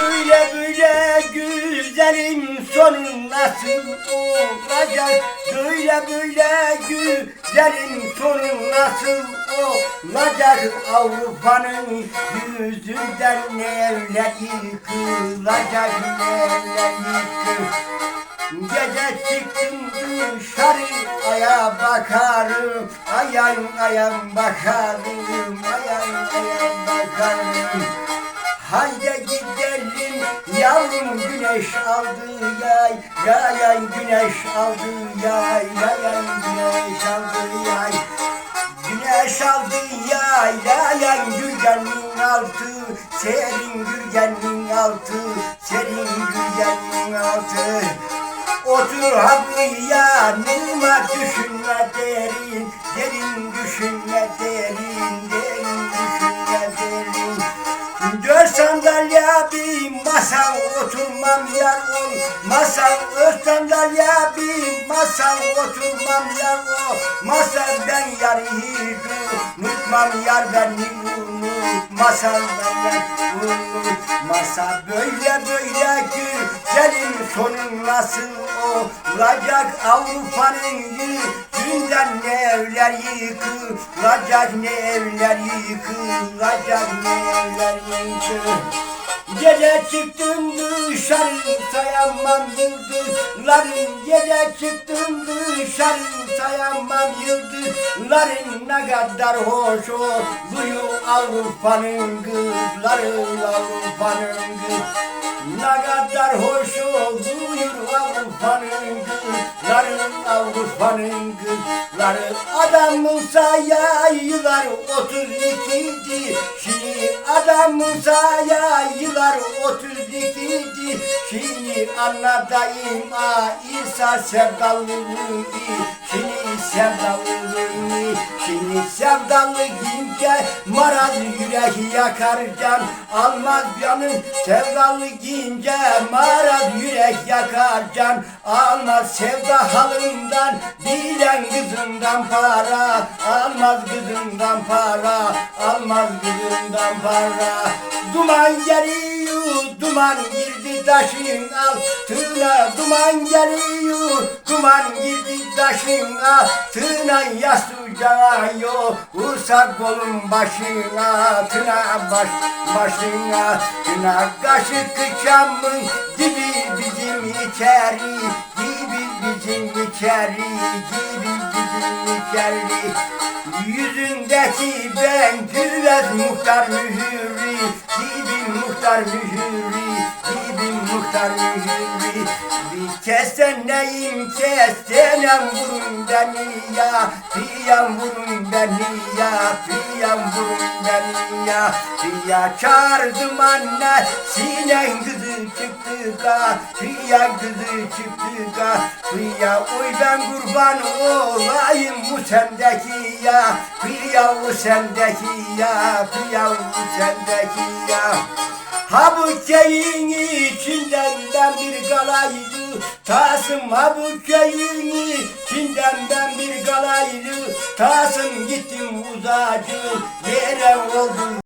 Böyle böyle güzelim sonun nasıl olacak. Böyle böyle güzelim sonun nasıl olacak. Avrupa'nın yüzünden neler yıkılacak neler yıkılacak Gece çıktım dışarı aya bakarım. Ayan ayan bakarım Ayan ayan bakarım yavrum güneş aldı yay Yayan güneş aldı yay Yayan güneş aldı yay. Güneş aldı yay Yayan gürgenin altı Serin gürgenin altı Serin gürgenin altı. Otur habuya numa düşünme derin Derin düşünme derin Derin sandalye bir masa oturmam yar ol. Masa dört sandalye bir masa oturmam yar ol. Masa ben yar unutmam yar beni unutmasa ben yar unutmasa Böyle böyle güzelim sonun nasıl olacak Avrupa'nın yüzünden ne evler yıkılacak Ne evler yıkılacak ne evler yıkılacak Gece çıktım dışarı sayamam yıldızların. Gece çıktım dışarı sayamam yıldızların. Ne kadar hoş oluyor Avrupa'nın kızları Avrupa'nın kızları ne kadar hoş oluyor Avrupa'nın kızları Adamsa yayılar 32'di Şimdi adamsa yayılar 32'di Şimdi anlatayım a İsa sevdalılığını Şimdi sevdalılığını Şimdi sevdalı gince maraz yürek yakar can Almaz canım sevdalı gince maraz yürek yakar can. Almaz sevda halından bilen kızından para. Almaz kızından para Almaz kızından para. Duman geliyor duman girdi taşın altına Duman geliyor. Duman girdi taşın altına Yastıcağı yok vursa kolun başına Tına baş, başına. Tına kaşı kıçamın dibi bizim içeri Gibi bizim içeri Gibi bizim içeri. Yüzündeki ben güvet muhtar mühürü Gibi muhtar mühürü Gibi muhtar mühürü Bir kesten neyim kestenem vurun beni ya. Piyam vurun beni ya Piyam vurun beni ya. Piya çağırdım anne Sinen kızı çıktı ka Piya kızı çıktı ka Piya oy ben kurban olayım bu sendeki ya. Piya bu sendeki ya Piya bu sendeki ya Ha bu köyün içinden ben bir galaylı Tasım ha bu köyün içinden ben bir galaylı Tasım gittim uzacı yere oldum